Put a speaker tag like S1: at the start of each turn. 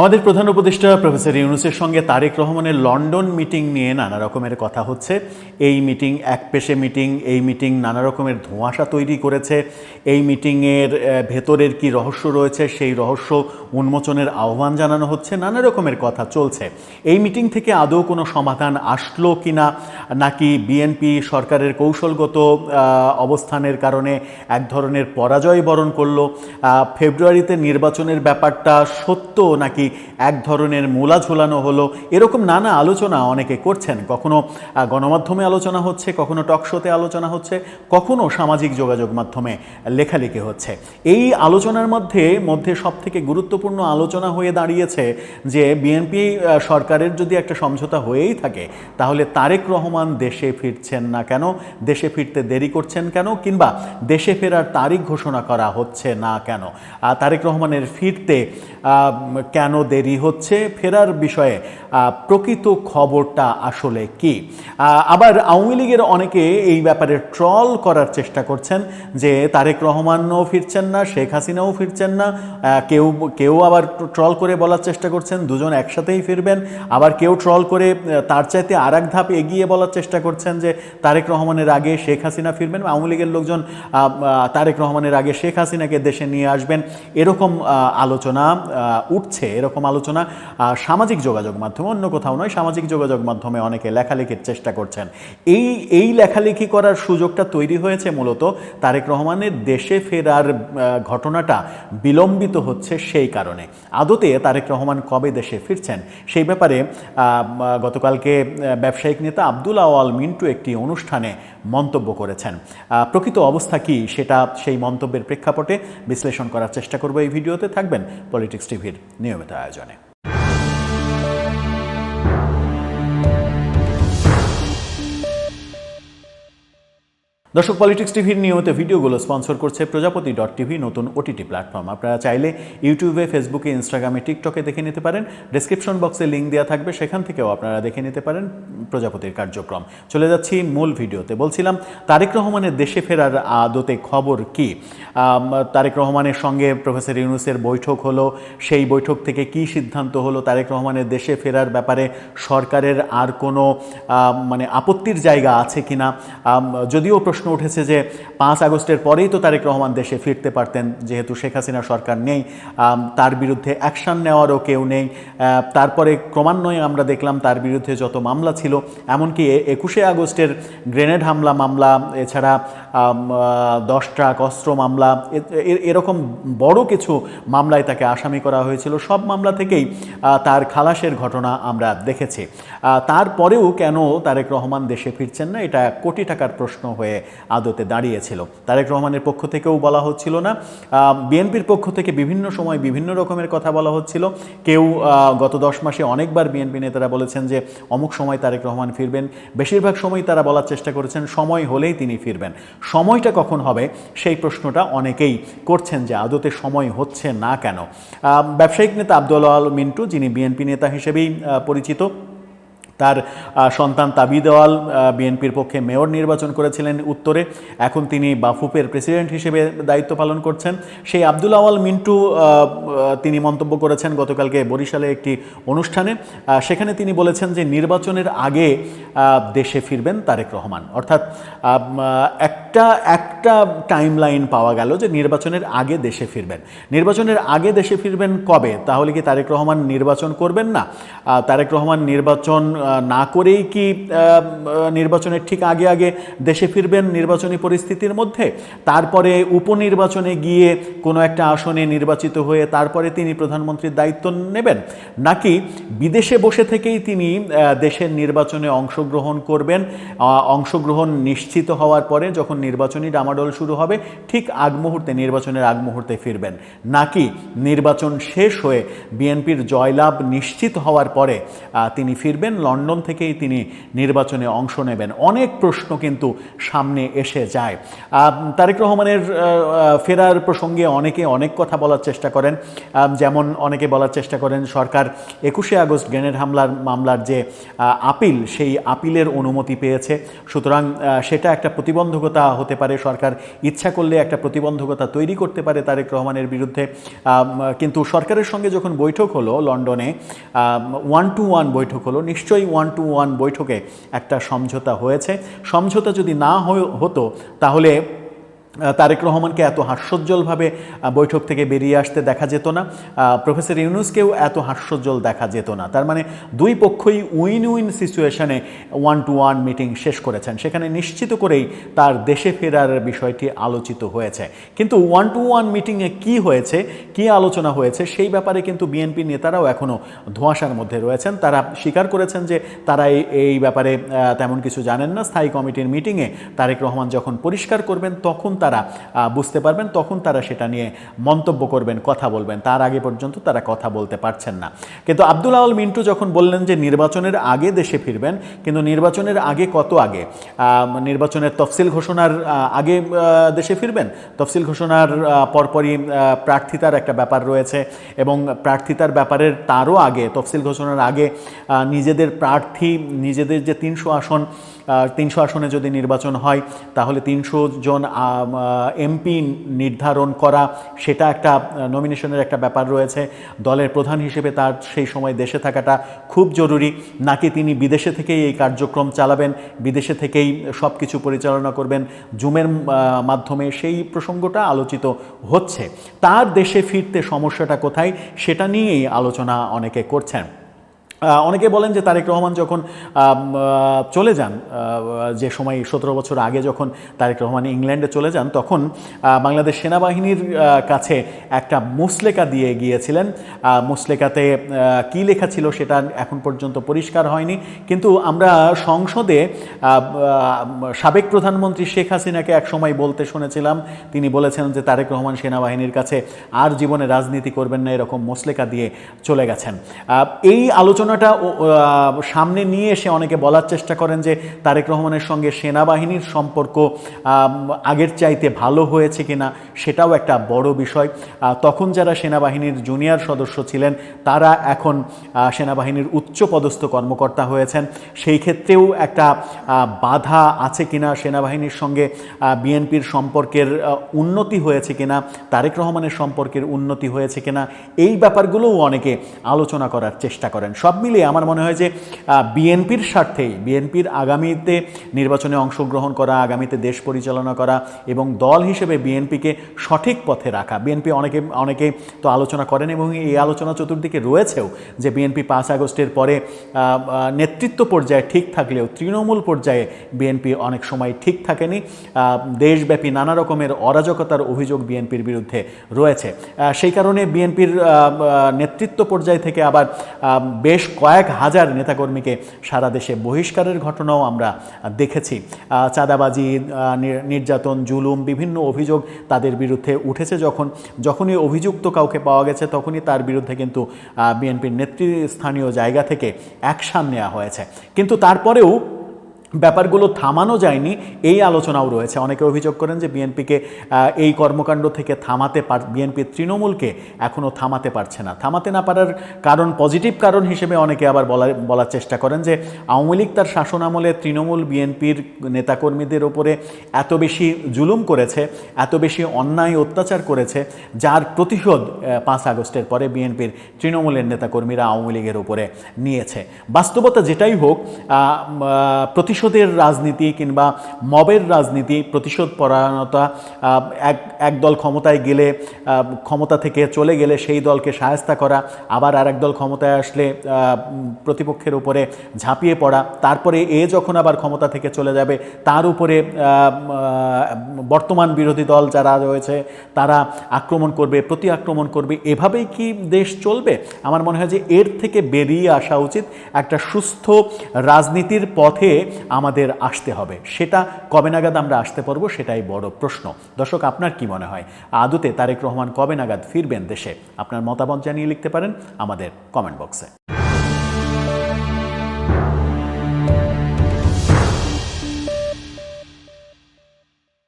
S1: আমাদের প্রধান উপদেষ্টা প্রফেসর ইউনুসের সঙ্গে তারেক রহমানের লন্ডন মিটিং নিয়ে নানা রকমের কথা হচ্ছে। এই মিটিং, এক পেশে মিটিং, এই মিটিং নানা রকমের ধোঁয়াশা তৈরি করেছে। এই মিটিংয়ের ভেতরের কি রহস্য রয়েছে সেই রহস্য উন্মোচনের আহ্বান জানানো হচ্ছে। নানা রকমের কথা চলছে। এই মিটিং থেকে আদৌ কোনো সমাধান আসলো কি না নাকি বিএনপি সরকারের কৌশলগত অবস্থানের কারণে এক ধরনের পরাজয় বরণ করল? ফেব্রুয়ারিতে নির্বাচনের ব্যাপারটা সত্য নাকি এক ধরনের মূলা ঝোলানো হলো। এরকম নানা আলোচনা অনেকে করছেন। কখনো গণমাধ্যমে আলোচনা হচ্ছে, কখনো টকশোতে আলোচনা হচ্ছে, কখনো সামাজিক যোগাযোগ মাধ্যমে লেখালেখি হচ্ছে। এই আলোচনার মধ্যে মধ্যে সব থেকে গুরুত্বপূর্ণ আলোচনা হয়ে দাঁড়িয়েছে যে বিএনপি সরকারের যদি একটা সমঝোতা হয়েই থাকে, তাহলে তারেক রহমান দেশে ফিরছেন না কেন? দেশে ফিরতে দেরি করছেন কেন? কিংবা দেশে ফেরার তারিখ ঘোষণা করা হচ্ছে না কেন? তারেক রহমানের ফিরতে কেন দেরি হচ্ছে ফেরার বিষয়ে প্রকৃত খবরটা আসলে কি? আবার আওয়ামী লীগের অনেকে এই ব্যাপারে ট্রল করার চেষ্টা করছেন যে তারেক রহমানও ফিরছেন না, শেখ হাসিনাও ফিরছেন না কেউ কেউ আবার ট্রল করে বলার চেষ্টা করছেন, দুজন একসাথেই ফিরবেন, আবার কেউ ট্রল করে তার চাইতে আর এক ধাপ এগিয়ে বলার চেষ্টা করছেন যে তারেক রহমানের আগে শেখ হাসিনা ফিরবেন, আওয়ামী লীগের লোকজন তারেক রহমানের আগে শেখ হাসিনাকে দেশে নিয়ে আসবেন, এরকম আলোচনা উঠছে এরকম আলোচনা সামাজিক যোগাযোগ মাধ্যমে, অন্য কোথাও নয়, সামাজিক যোগাযোগ মাধ্যমে অনেকে লেখালেখির চেষ্টা করছেন। এই এই লেখালেখি করার সুযোগটা তৈরি হয়েছে মূলত তারেক রহমানের দেশে ফেরার ঘটনাটা বিলম্বিত হচ্ছে সেই কারণে। আদতে তারেক রহমান কবে দেশে ফিরছেন সেই ব্যাপারে গতকালকে ব্যবসায়িক নেতা আব্দুল আওয়াল মিন্টু একটি অনুষ্ঠানে মন্তব্য করেছেন। প্রকৃত অবস্থা কি সেটা সেই মন্তব্যের প্রেক্ষাপটে বিশ্লেষণ করার চেষ্টা করব এই ভিডিওতে। থাকবেন পলিটিক্স টিভির নিয়মিত। درجانه দর্শক পলিটিক্স টিভির নিয়মিত ভিডিওগুলো স্পন্সর করছে প্রজাপতি ডট টিভি, নতুন ওটিটি প্ল্যাটফর্ম আপনারা চাইলে ইউটিউবে, ফেসবুকে ইনস্টাগ্রামে টিকটকে দেখে নিতে পারেন। ডেসক্রিপশন বক্সে লিঙ্ক দেওয়া থাকবে, সেখান থেকেও আপনারা দেখে নিতে পারেন প্রজাপতির কার্যক্রম। চলে যাচ্ছি মূল ভিডিওতে। বলছিলাম, তারেক রহমানের দেশে ফেরার আদতে খবর কি? তারেক রহমানের সঙ্গে প্রফেসর ইউনুসের বৈঠক হলো, সেই বৈঠক থেকে কি সিদ্ধান্ত হলো? তারেক রহমানের দেশে ফেরার ব্যাপারে সরকারের আর কোনো মানে আপত্তির জায়গা আছে কিনা? যদিও প্রশ্ন উঠেছে যে পাঁচ আগস্টের পরেই তো তারেক রহমান দেশে ফিরতে পারতেন, যেহেতু শেখ হাসিনা সরকার নেই তার বিরুদ্ধে অ্যাকশন নেওয়ারও কেউ নেই তারপরে ক্রমান্বয়ে আমরা দেখলাম তার বিরুদ্ধে যত মামলা ছিল, এমনকি একুশে আগস্টের গ্রেনেড হামলা, মামলা, এছাড়া দশ ট্রাক অস্ত্র মামলা এরকম বড় কিছু মামলায় তাকে আসামি করা হয়েছিল, সব মামলা থেকেই তার খালাসের ঘটনা আমরা দেখেছি। তারপরেও কেন তারেক রহমান দেশে ফিরছেন না, এটা কোটি টাকার প্রশ্ন হয়ে আদতে দাঁড়িয়েছিল। তারেক রহমানের পক্ষ থেকেও বলা হচ্ছিল না। বিএনপির পক্ষ থেকে বিভিন্ন সময় বিভিন্ন রকমের কথা বলা হচ্ছিল। কেউ গত দশ মাসে অনেকবার বিএনপি নেতারা বলেছেন যে, অমুক সময় তারেক রহমান ফিরবেন। বেশিরভাগ সময় তারা বলার চেষ্টা করেছেন, সময় হলেই তিনি ফিরবেন। সময়টা কখন হবে? সেই প্রশ্নটা অনেকেই করছেন যে, আদতে সময় হচ্ছে না কেন? ব্যবসায়িক নেতা আব্দুল আল মিন্টু, যিনি বিএনপি নেতা হিসেবেই পরিচিত তার সন্তান তাবি দেওয়াল বিএনপির পক্ষে মেয়র নির্বাচন করেছিলেন উত্তরে। এখন তিনি বাফুপের প্রেসিডেন্ট হিসেবে দায়িত্ব পালন করছেন। সেই আব্দুল আওয়াল মিন্টু তিনি মন্তব্য করেছেন গতকালকে বরিশালে একটি অনুষ্ঠানে। সেখানে তিনি বলেছেন যে নির্বাচনের আগে দেশে ফিরবেন তারেক রহমান। অর্থাৎ একটা একটা টাইম লাইন পাওয়া গেল যে নির্বাচনের আগে দেশে ফিরবেন। নির্বাচনের আগে দেশে ফিরবেন কবে? তাহলে কি তারেক রহমান নির্বাচন করবেন না? তারেক রহমান নির্বাচন না করেই কি নির্বাচনের ঠিক আগে আগে দেশে ফিরবেন নির্বাচনী পরিস্থিতির মধ্যে? তারপরে উপনির্বাচনে গিয়ে কোনো একটা আসনে নির্বাচিত হয়ে তারপরে তিনি প্রধানমন্ত্রীর দায়িত্ব নেবেন? নাকি বিদেশে বসে থেকেই তিনি দেশের নির্বাচনে অংশগ্রহণ করবেন? অংশগ্রহণ নিশ্চিত হওয়ার পরে যখন নির্বাচনী ডামাডোল শুরু হবে, ঠিক আগ মুহূর্তে, নির্বাচনের আগ মুহূর্তে ফিরবেন। নাকি নির্বাচন শেষ হয়ে বিএনপির জয়লাভ নিশ্চিত হওয়ার পরে তিনি ফিরবেন লন্ডন থেকেই তিনি নির্বাচনে অংশ নেবেন। অনেক প্রশ্ন কিন্তু সামনে এসে যায়। তারেক রহমানের ফেরার প্রসঙ্গে অনেকে অনেক কথা বলার চেষ্টা করেন। যেমন অনেকে বলার চেষ্টা করেন, সরকার একুশে আগস্ট গ্রেনেড হামলার, মামলার যে আপিল, সেই আপিলের অনুমতি পেয়েছে। সুতরাং সেটা একটা প্রতিবন্ধকতা হতে পারে। সরকার ইচ্ছা করলে একটা প্রতিবন্ধকতা তৈরি করতে পারে তারেক রহমানের বিরুদ্ধে। কিন্তু সরকারের সঙ্গে যখন বৈঠক হলো লন্ডনে ওয়ান টু ওয়ান বৈঠক হলো, নিশ্চয়ই ওয়ান টু ওয়ান বৈঠকে একটা সমঝোতা হয়েছে। সমঝোতা যদি না হতো তাহলে তারেক রহমানকে এত হাস্যোজ্জ্বলভাবে বৈঠক থেকে বেরিয়ে আসতে দেখা যেত না। প্রফেসর ইউনুসকেও এত হাস্যোজ্জ্বল দেখা যেত না। তার মানে দুই পক্ষই উইন উইন সিচুয়েশনে ওয়ান টু ওয়ান মিটিং শেষ করেছেন। সেখানে নিশ্চিত করেই তার দেশে ফেরার বিষয়টি আলোচিত হয়েছে। কিন্তু ওয়ান টু ওয়ান মিটিংয়ে কি হয়েছে, কি আলোচনা হয়েছে, সেই ব্যাপারে কিন্তু বিএনপি নেতারাও এখনও ধোঁয়াশার মধ্যে রয়েছেন। তারা স্বীকার করেছেন যে তারা এই- ব্যাপারে তেমন কিছু জানেন না। স্থায়ী কমিটির মিটিংয়ে তারেক রহমান যখন পরিষ্কার করবেন, তখন তারা আহ, বুঝতে পারবেন তখন তারা সেটা নিয়ে মন্তব্য করবেন কথা বলবেন। তার আগে পর্যন্ত তারা কথা বলতে পারছেন না। কিন্তু আব্দুল আউল মিন্টু যখন বললেন যে নির্বাচনের আগে দেশে ফিরবেন কিন্তু নির্বাচনের আগে কত আগে? নির্বাচনের তফসিল ঘোষণার আগে দেশে ফিরবেন? তফসিল ঘোষণার পরপরই প্রার্থিতার একটা ব্যাপার রয়েছে এবং প্রার্থিতার ব্যাপারের তারও আগে তফসিল ঘোষণার আগে নিজেদের প্রার্থী নিজেদের যে তিনশো আসন তিনশো আসনে যদি নির্বাচন হয় তাহলে তিনশো জন এমপি নির্ধারণ করা, সেটা একটা নমিনেশনের একটা ব্যাপার রয়েছে। দলের প্রধান হিসেবে তার সেই সময় দেশে থাকাটা খুব জরুরি, নাকি তিনি বিদেশে থেকেই এই কার্যক্রম চালাবেন, বিদেশে থেকেই সব কিছু পরিচালনা করবেন, জুমের মাধ্যমে সেই প্রসঙ্গটা আলোচিত হচ্ছে। তার দেশে ফিরতে সমস্যাটা কোথায়, সেটা নিয়েই আলোচনা অনেকে করছেন। অনেকে বলেন যে তারেক রহমান যখন চলে যান যে সময় সতেরো বছর আগে যখন তারেক রহমান ইংল্যান্ডে চলে যান, তখন বাংলাদেশ সেনাবাহিনীর কাছে একটা মুসলেকা দিয়ে গিয়েছিলেন। মুসলেকাতে কী লেখা ছিল সেটা এখন পর্যন্ত পরিষ্কার হয়নি। কিন্তু আমরা সংসদে সাবেক প্রধানমন্ত্রী শেখ হাসিনাকে এক সময় বলতে শুনেছিলাম। তিনি বলেছেন যে তারেক রহমান সেনাবাহিনীর কাছে আর জীবনে রাজনীতি করবেন না, এরকম মুসলেকা দিয়ে চলে গেছেন। এই এই আলোচনাটা সামনে নিয়ে এসে অনেকে বলার চেষ্টা করেন যে তারেক রহমানের সঙ্গে সেনাবাহিনীর সম্পর্ক আগের চাইতে ভালো হয়েছে কিনা সেটাও একটা বড় বিষয়। তখন যারা সেনাবাহিনীর জুনিয়র সদস্য ছিলেন, তারা এখন সেনাবাহিনীর উচ্চ পদস্থ কর্মকর্তা হয়েছেন। সেই ক্ষেত্রেও একটা বাধা আছে কিনা সেনাবাহিনীর সঙ্গে বিএনপির সম্পর্কের উন্নতি হয়েছে কিনা, তারেক রহমানের সম্পর্কের উন্নতি হয়েছে কিনা, এই ব্যাপারগুলোও অনেকে আলোচনা করার চেষ্টা করেন। সব মিলিয়ে আমার মনে হয় যে বিএনপির স্বার্থেই বিএনপির আগামীতে নির্বাচনে অংশগ্রহণ করা, আগামীতে দেশ পরিচালনা করা এবং দল হিসেবে বিএনপিকে সঠিক পথে রাখা, বিএনপি অনেকে অনেকে তো আলোচনা করেন এবং এই আলোচনা চতুর্দিকে রয়েছেও যে বিএনপি পাঁচ আগস্টের পরে নেতৃত্ব পর্যায়ে ঠিক থাকলেও, তৃণমূল পর্যায়ে বিএনপি অনেক সময় ঠিক থাকেনি। দেশব্যাপী নানা রকমের অরাজকতার অভিযোগ বিএনপির বিরুদ্ধে রয়েছে। সেই কারণে বিএনপির নেতৃত্ব পর্যায় থেকে আবার বেশ কয়েক হাজার নেতাকর্মীকে সারা দেশে বহিষ্কারের ঘটনাও আমরা দেখেছি। চাঁদাবাজি নির্যাতন, জুলুম বিভিন্ন অভিযোগ তাদের বিরুদ্ধে উঠেছে যখন যখনই অভিযুক্ত কাউকে পাওয়া গেছে তখনই তার বিরুদ্ধে কিন্তু বিএনপির নেতৃস্থানীয় জায়গা থেকে অ্যাকশান নেওয়া হয়েছে। কিন্তু তারপরেও ব্যাপারগুলো থামানো যায়নি এই আলোচনাও রয়েছে। অনেকে অভিযোগ করেন যে বিএনপিকে এই কর্মকাণ্ড থেকে থামাতে পার বিএনপি তৃণমূলকে এখনও থামাতে পারছে না। থামাতে না পারার কারণ পজিটিভ কারণ হিসেবে অনেকে আবার বলার বলার চেষ্টা করেন যে আওয়ামী লীগ তার শাসনামলে তৃণমূল বিএনপির নেতাকর্মীদের ওপরে এত বেশি জুলুম করেছে এত বেশি অন্যায় অত্যাচার করেছে যার প্রতিশোধ পাঁচ আগস্টের পরে বিএনপির তৃণমূলের নেতাকর্মীরা আওয়ামী লীগের উপরে নিয়েছে। বাস্তবতা যেটাই হোক আহ, প্রতিশোধের রাজনীতি কিংবা মবের রাজনীতি, প্রতিশোধ পরায়ণতা এক, একদল ক্ষমতায় গেলে ক্ষমতা থেকে চলে গেলে সেই দলকে সায়স্তা করা, আবার আর দল ক্ষমতায় আসলে প্রতিপক্ষের উপরে ঝাঁপিয়ে পড়া, তারপরে এ যখন আবার ক্ষমতা থেকে চলে যাবে, তার উপরে বর্তমান বিরোধী দল যারা রয়েছে, তারা আক্রমণ করবে প্রতি আক্রমণ করবে, এভাবেই কি দেশ চলবে? আমার মনে হয় যে এর থেকে বেরিয়ে আসা উচিত একটা সুস্থ রাজনীতির পথে আমাদের আসতে হবে। সেটা কবে নাগাদ আমরা আসতে পারব সেটাই বড় প্রশ্ন। দর্শক, আপনার কি মনে হয়? আদতে তারেক রহমান কবে নাগাদ ফিরবেন দেশে? আপনার মতামত জানিয়ে লিখতে পারেন আমাদের কমেন্ট বক্সে।